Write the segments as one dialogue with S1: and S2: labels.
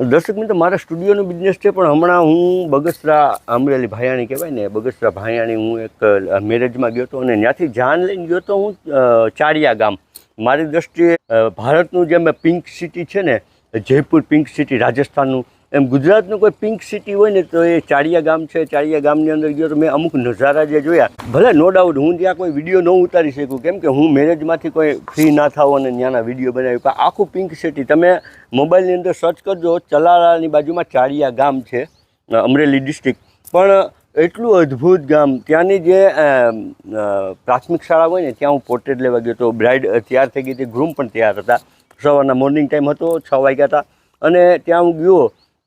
S1: દર્શક મિત્રો, મારા સ્ટુડિયોનો બિઝનેસ છે, પણ હમણાં હું બગસરા અમરેલી ભાયાણી કહેવાય ને, બગસરા ભાયાણી હું એક મેરેજમાં ગયો હતો અને ત્યાંથી જાન લઈને ગયો હતો હું ચારિયા ગામ. મારી દ્રષ્ટિએ ભારતનું જે મેં પિંક સિટી છે ને, જયપુર પિંક સિટી રાજસ્થાનનું એમ ગુજરાતનું કોઈ પિંક સિટી હોય ને તો એ ચાળિયા ગામ છે, ચાળિયા ગામની અંદર ગયો તો મેં અમુક નજારા જે જોયા. ભલે નો ડાઉટ હું ત્યાં કોઈ વીડિયો ન ઉતારી શકું, કેમ કે હું મેરેજમાંથી કોઈ ફ્રી ના થાવ અને ત્યાંના વીડિયો બનાવી પણ આખું પિંક સિટી તમે મોબાઈલની અંદર સર્ચ કરજો ચલાળાની બાજુમાં ચાળિયા ગામ છે અમરેલી ડિસ્ટ્રિક્ટ પણ એટલું અદ્ભુત ગામ, ત્યાંની જે પ્રાથમિક શાળા હોય ને, ત્યાં હું પોર્ટ્રેટ લેવા ગયો હતો. બ્રાઇડ તૈયાર થઈ ગઈ હતી ગ્રૂમ પણ તૈયાર હતા. સવારના મોર્નિંગ ટાઈમ હતો, છ વાગ્યા હતા. અને ત્યાં હું ગયો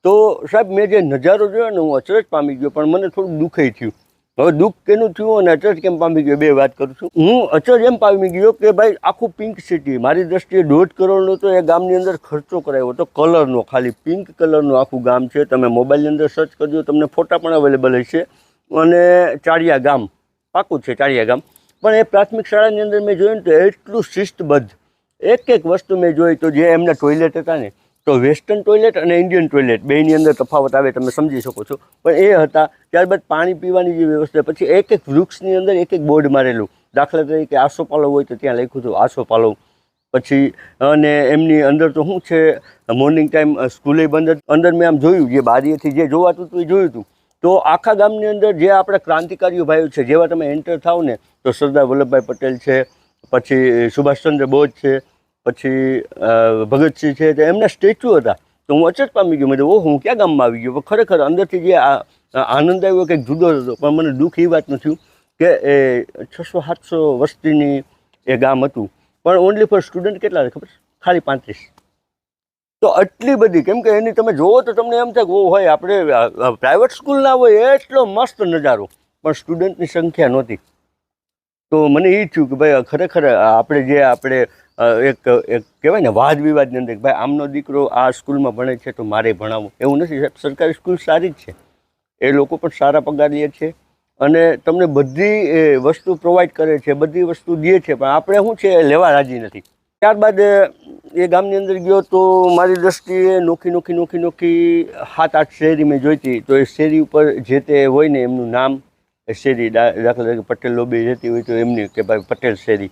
S1: તો સાહેબ, મેં જે નજારો જોયો ને, હું અચરજ પામી ગયો, પણ મને થોડું દુઃખય થયું. હવે દુઃખ કેનું થયું અને અચરજ કેમ પામી ગયો, બે વાત કરું છું. હું અચરજ એમ પામી ગયો કે ભાઈ, આખું પિંક સિટી મારી દ્રષ્ટિએ દોઢ કરોડનો તો એ ગામની અંદર ખર્ચો કરાયો હતો, કલરનો, ખાલી પિંક કલરનું આખું ગામ છે. તમે મોબાઈલની અંદર સર્ચ કરજો, તમને ફોટા પણ અવેલેબલ હશે. અને ચાળિયા ગામ, પાકું છે ચાળિયા ગામ. પણ એ પ્રાથમિક શાળાની અંદર મેં જોયું ને તો એટલું શિસ્તબદ્ધ. એક એક વસ્તુ મેં જોઈ તો જે એમના ટોયલેટ હતા ને તો વેસ્ટર્ન ટોયલેટ અને ઇન્ડિયન ટોયલેટ, બેની અંદર તફાવત આવે તમે સમજી શકો છો. પણ એ હતા, ત્યારબાદ પાણી પીવાની જે વ્યવસ્થા, પછી એક એક વૃક્ષની અંદર એક એક બોર્ડ મારેલું. દાખલા તરીકે આસોપાલવ હોય તો ત્યાં લખ્યું હતું આસોપાલવ પછી, અને એમની અંદર તો શું છે, મોર્નિંગ ટાઈમ સ્કૂલે બંધ અંદર મેં આમ જોયું, જે બારીએથી જે જોવાતું હતું એ જોયું હતું. તો આખા ગામની અંદર જે આપણા ક્રાંતિકારીઓ ભાઈઓ છે, જેવા તમે એન્ટર થાવ ને તો સરદાર વલ્લભભાઈ પટેલ છે, પછી સુભાષચંદ્ર બોઝ છે પછી ભગતસિંહ છે એમના સ્ટેચ્યુ હતા. તો હું અચરજ પામી ગયો. મેં ઓહ, હું ક્યાં ગામમાં આવી ગયો? ખરેખર અંદરથી જે આ આનંદ આવ્યો, કંઈક જુદો હતો. પણ મને દુઃખ એ વાતનું થયું કે એ છસો સાતસો વસ્તીની એ ગામ હતું. પણ ઓનલી ફોર સ્ટુડન્ટ કેટલા ખબર ખાલી પાંત્રીસ. તો આટલી બધી, કેમ કે એની તમે જુઓ તો તમને એમ થાય કે હોય આપણે પ્રાઇવેટ સ્કૂલના હોય, એટલો મસ્ત નજારો. પણ સ્ટુડન્ટની સંખ્યા નહોતી. તો મને એ થયું કે, ભાઈ, ખરેખર આપણે જે આપણે એક એક કહેવાય ને વાદ વિવાદની અંદર ભાઈ આમનો દીકરો આ સ્કૂલમાં ભણે છે તો મારે ભણાવવું એવું નથી, સાહેબ, સરકારી સ્કૂલ સારી જ છે. એ લોકો પણ સારા પગાર લે છે અને તમને બધી વસ્તુ પ્રોવાઈડ કરે છે, બધી વસ્તુ દે છે, પણ આપણે શું છે લેવા રાજી નથી. ત્યારબાદ, એ ગામની અંદર ગયો તો મારી દ્રષ્ટિએ નોખી નોખી નોખી નોખી સાત, આઠ શેરી મેં જોઈતી. તો એ શેરી ઉપર જે તે હોય ને એમનું નામ, એ શેરી દાખલા તરીકે પટેલ લોબી રહેતી હોય તો એમની કે ભાઈ પટેલ શેરી.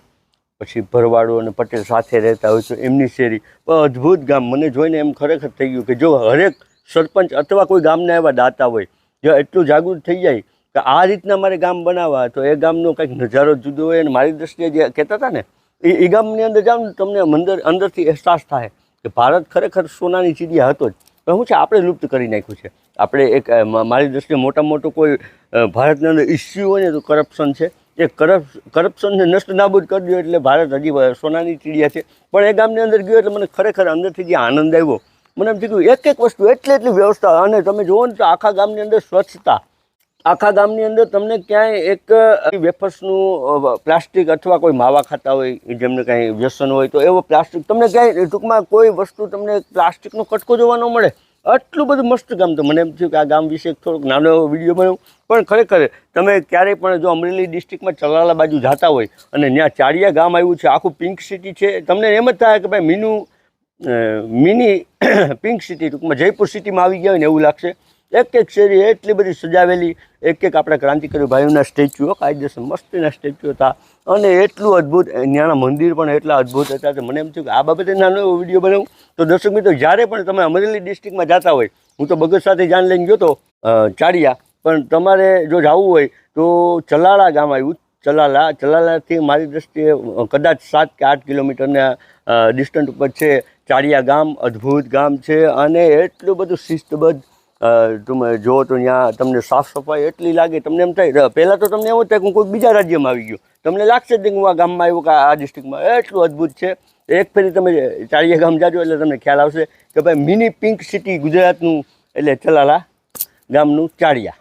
S1: પછી ભરવાડો અને પટેલ સાથે રહેતા હોય તો એમની શેરી. અદ્ભુત ગામ. મને જોઈને એમ ખરેખર થઈ ગયું કે જો હરેક સરપંચ અથવા કોઈ ગામના એવા દાતા હોય, જો એટલું જાગૃત થઈ જાય કે આ રીતના મારે ગામ બનાવવા, તો એ ગામનો કંઈક નજારો જુદો હોય અને મારી દ્રષ્ટિએ જે કહેતા હતા ને, એ એ ગામની અંદર જાઓ ને તમને અંદર અંદરથી અહેસાસ થાય કે ભારત ખરેખર સોનાની ચીડિયા હતો જ. પણ શું છે, આપણે લુપ્ત કરી નાખ્યું છે. આપણે એક મારી દ્રષ્ટિએ મોટા મોટો કોઈ ભારતની અંદર ઇસ્યુ હોય ને તો કરપ્શન છે. એ કરપ, કરપ્શનને નષ્ટ નાબૂદ કરી દો એટલે ભારત હજી સોનાની ચીડિયા છે. પણ એ ગામની અંદર ગયો એટલે મને ખરેખર અંદરથી જે આનંદ આવ્યો. મને એમ થયું એક એક વસ્તુ, એટલી એટલી વ્યવસ્થા. અને તમે જુઓ ને તો આખા ગામની અંદર સ્વચ્છતા. આખા ગામની અંદર તમને ક્યાંય એક વેફર્સનું પ્લાસ્ટિક અથવા કોઈ માવા ખાતા હોય જેમને કાંઈ વ્યસન હોય તો એવો પ્લાસ્ટિક, તમને ક્યાંય ટૂંકમાં કોઈ વસ્તુ તમને પ્લાસ્ટિકનો કટકો જોવા ન મળે. આટલું બધું મસ્ત ગામ તો મને એમ થયું કે આ ગામ વિશે થોડોક નાનો એવો વીડિયો બન્યો પણ ખરેખર તમે ક્યારેય પણ જો અમરેલી ડિસ્ટ્રિક્ટમાં ચલાલા બાજુ જતા હોય અને ત્યાં ચારિયા ગામ આવ્યું છે, આખું પિંક સિટી છે, તમને એમ જ થાય કે ભાઈ મીનું મિની પિંક સિટી ટૂંકમાં જયપુર સિટીમાં આવી ગયા હોય ને એવું લાગશે. એક એક શેરી એટલી બધી સજાવેલી, એક એક આપણા ક્રાંતિકારી ભાઈઓના સ્ટેચ્યુઓ કાયદેસર મસ્તીના સ્ટેચ્યુ હતા. અને એટલું અદ્ભુત ત્યાંના મંદિર પણ એટલા અદ્ભુત હતા કે મને એમ થયું કે આ બાબતે નાનો એવો વીડિયો બનાવું. તો દર્શક મિત્રો જ્યારે પણ તમે અમરેલી ડિસ્ટ્રિક્ટમાં જતા હોય હું તો બગત સાથે જાન લઈને ગયો તો અ, ચાડિયા પણ તમારે જો જવું હોય તો ચલાળા ગામ આવ્યું. ચલાલા ચલાલાથી મારી દ્રષ્ટિએ કદાચ સાત કે આઠ કિલોમીટરના ડિસ્ટન્સ ઉપર છે. ચાડિયા ગામ અદ્ભુત ગામ છે અને એટલું બધું શિસ્તબદ્ધ તમે જો તો ત્યાં તમને સાફ સફાઈ એટલી લાગે, તમને એમ થાય પહેલાં તો તમને એવું થાય કે હું કોઈ બીજા રાજ્યમાં આવી ગયો. તમને લાગશે જ કે હું આ ગામમાં આવ્યો કે આ ડિસ્ટ્રિક્ટમાં એટલું અદ્ભુત છે. એક ફેરી તમે ચાળિયા ગામ જાજો એટલે તમને ખ્યાલ આવશે કે ભાઈ મિની પિંક સિટી ગુજરાતનું, એટલે ચલાલા ગામનું ચાળિયા.